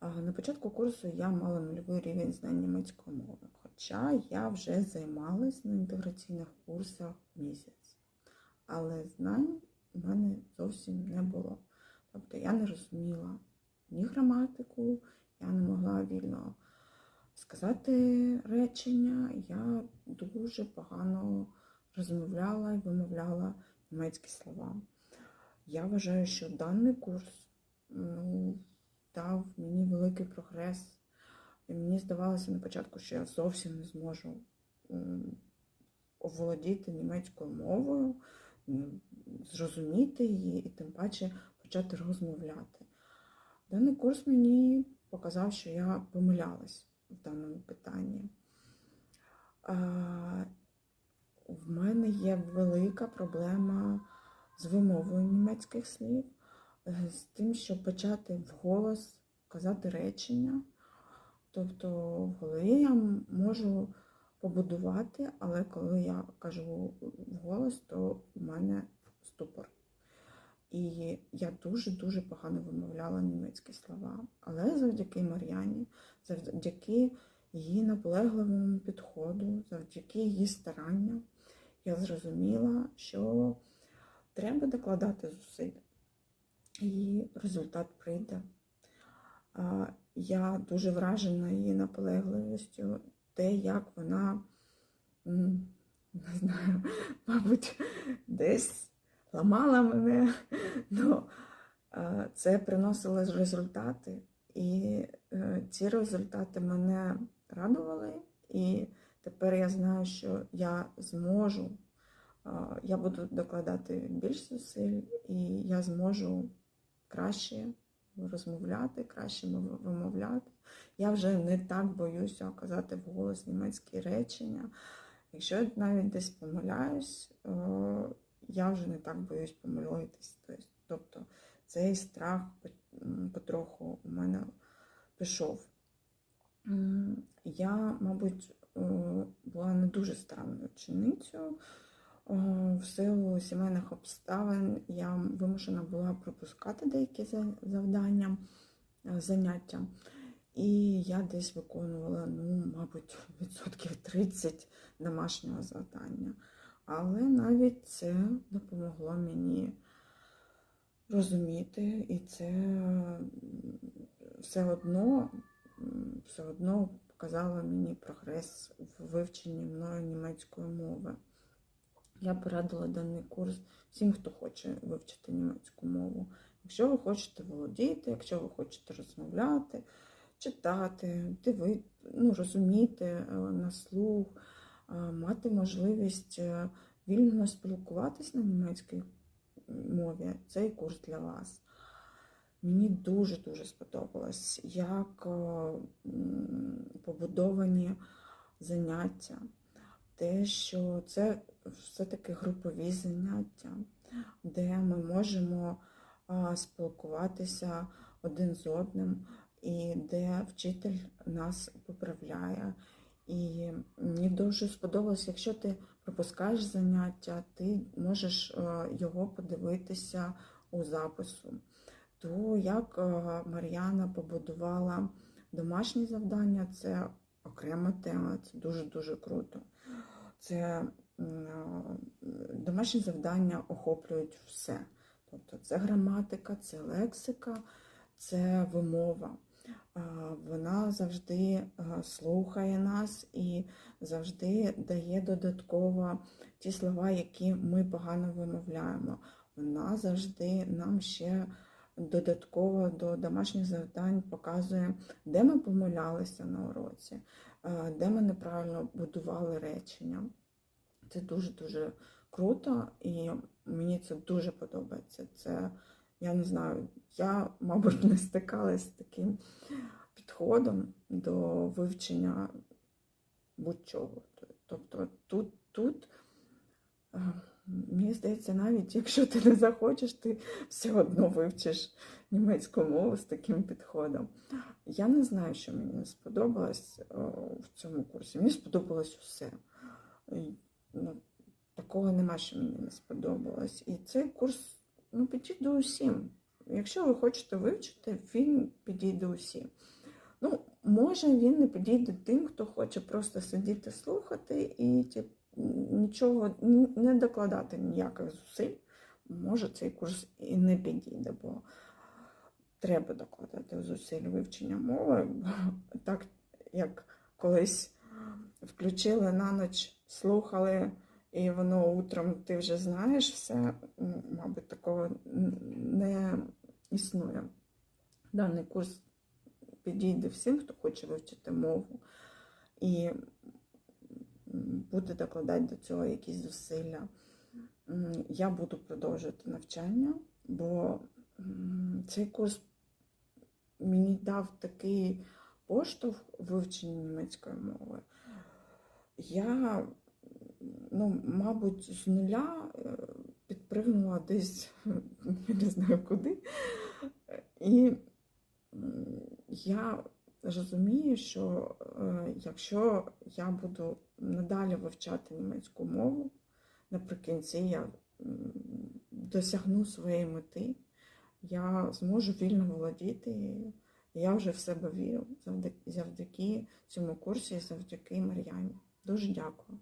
А, На початку курсу я мала нульовий рівень знань німецької мови, хоча я вже займалась на інтеграційних курсах місяць. Але знань в мене зовсім не було. Тобто я не розуміла ні граматику, я не могла вільно сказати речення. Я дуже погано розмовляла і вимовляла німецькі слова. Я вважаю, що даний курс дав мені великий прогрес. І мені здавалося на початку, що я зовсім не зможу оволодіти німецькою мовою, зрозуміти її і тим паче почати розмовляти. Даний курс мені показав, що я помилялась в даному питанні. В мене є велика проблема з вимовою німецьких слів, з тим, щоб почати вголос казати речення. Тобто в голові я можу побудувати, але коли я кажу вголос, то в мене ступор. І я дуже-дуже погано вимовляла німецькі слова. Але завдяки Мар'яні, завдяки її наполегливому підходу, завдяки її старанням, я зрозуміла, що треба докладати зусиль, і результат прийде. Я дуже вражена її наполегливістю, те, як вона, не знаю, мабуть, десь ламала мене. Ну, е, це приносило результати, і е, ці результати мене радували. І тепер я знаю, що я зможу, я буду докладати більш зусиль, і я зможу краще розмовляти, краще вимовляти. Я вже не так боюся казати вголос німецькі речення. Якщо я навіть десь помиляюсь, е, я вже не так боюсь помилитись. Тобто- Тобто цей страх потроху у мене пішов. Я, мабуть, е, була не дуже старанною ученицею. В силу сімейних обставин я вимушена була пропускати деякі завдання, е, заняття. І я десь виконувала, ну, мабуть, відсотків 30 домашнього завдання. Але навіть це допомогло мені розуміти, і це все одно, все одно показало мені прогрес в вивченні мною німецької мови. Я порадила даний курс всім, хто хоче вивчити німецьку мову. Якщо ви хочете володіти, якщо ви хочете розмовляти, читати, диви, ну, розуміти е, на слух, е, мати можливість е, вільно спілкуватись на німецькій мові, цей курс для вас. Мені дуже-дуже сподобалось, як побудовані заняття, те, що це все-таки групові заняття, де ми можемо спілкуватися один з одним, і де вчитель нас поправляє. І мені дуже сподобалось, якщо ти пропускаєш заняття, ти можеш його подивитися у запису. То як Мар'яна побудувала домашні завдання, це окрема тема, це дуже-дуже круто. Це е, домашні завдання охоплюють все. Тобто це граматика, це лексика, це вимова. Вона завжди е, слухає нас і завжди дає додатково ті слова, які ми погано вимовляємо. Вона завжди нам ще додатково до домашніх завдань показує, де ми помилялися на уроці, е, де ми неправильно будували речення. Це дуже-дуже круто, і мені це дуже подобається. Це, я не знаю, я, мабуть, не стикалася з таким підходом до вивчення будь-чого. Тобто тут, тут, мені здається, навіть якщо ти не захочеш, ти все одно вивчиш німецьку мову з таким підходом. Я не знаю, що мені не сподобалось е, в цьому курсі. Мені сподобалось усе. Ну, такого нема, що мені не сподобалось. І цей курс ну, підійде усім. якщо ви хочете вивчити, він підійде усім. Ну, може, він не підійде тим, хто хоче просто сидіти слухати і тип, нічого не докладати ніяких зусиль. Може, цей курс і не підійде, бо треба докладати зусиль вивчення мови. Бо Так як колись включили на ніч, слухали, і воно утром ти вже знаєш все, ну, мабуть, такого не існує. Даний курс підійде всім, хто хоче вивчити мову, і буде докладати до цього якісь зусилля. Я буду продовжувати навчання, бо цей курс мені дав такий поштовх вивченні німецької мови. Я, ну, мабуть, з нуля е, підпригнула десь, я не знаю куди. І я розумію, що е, якщо я буду надалі вивчати німецьку мову, наприкінці я досягну своєї мети, я зможу вільно володіти. її. я вже в себе вірю завдяки цьому курсі і завдяки Мар'яні. Дуже дякую.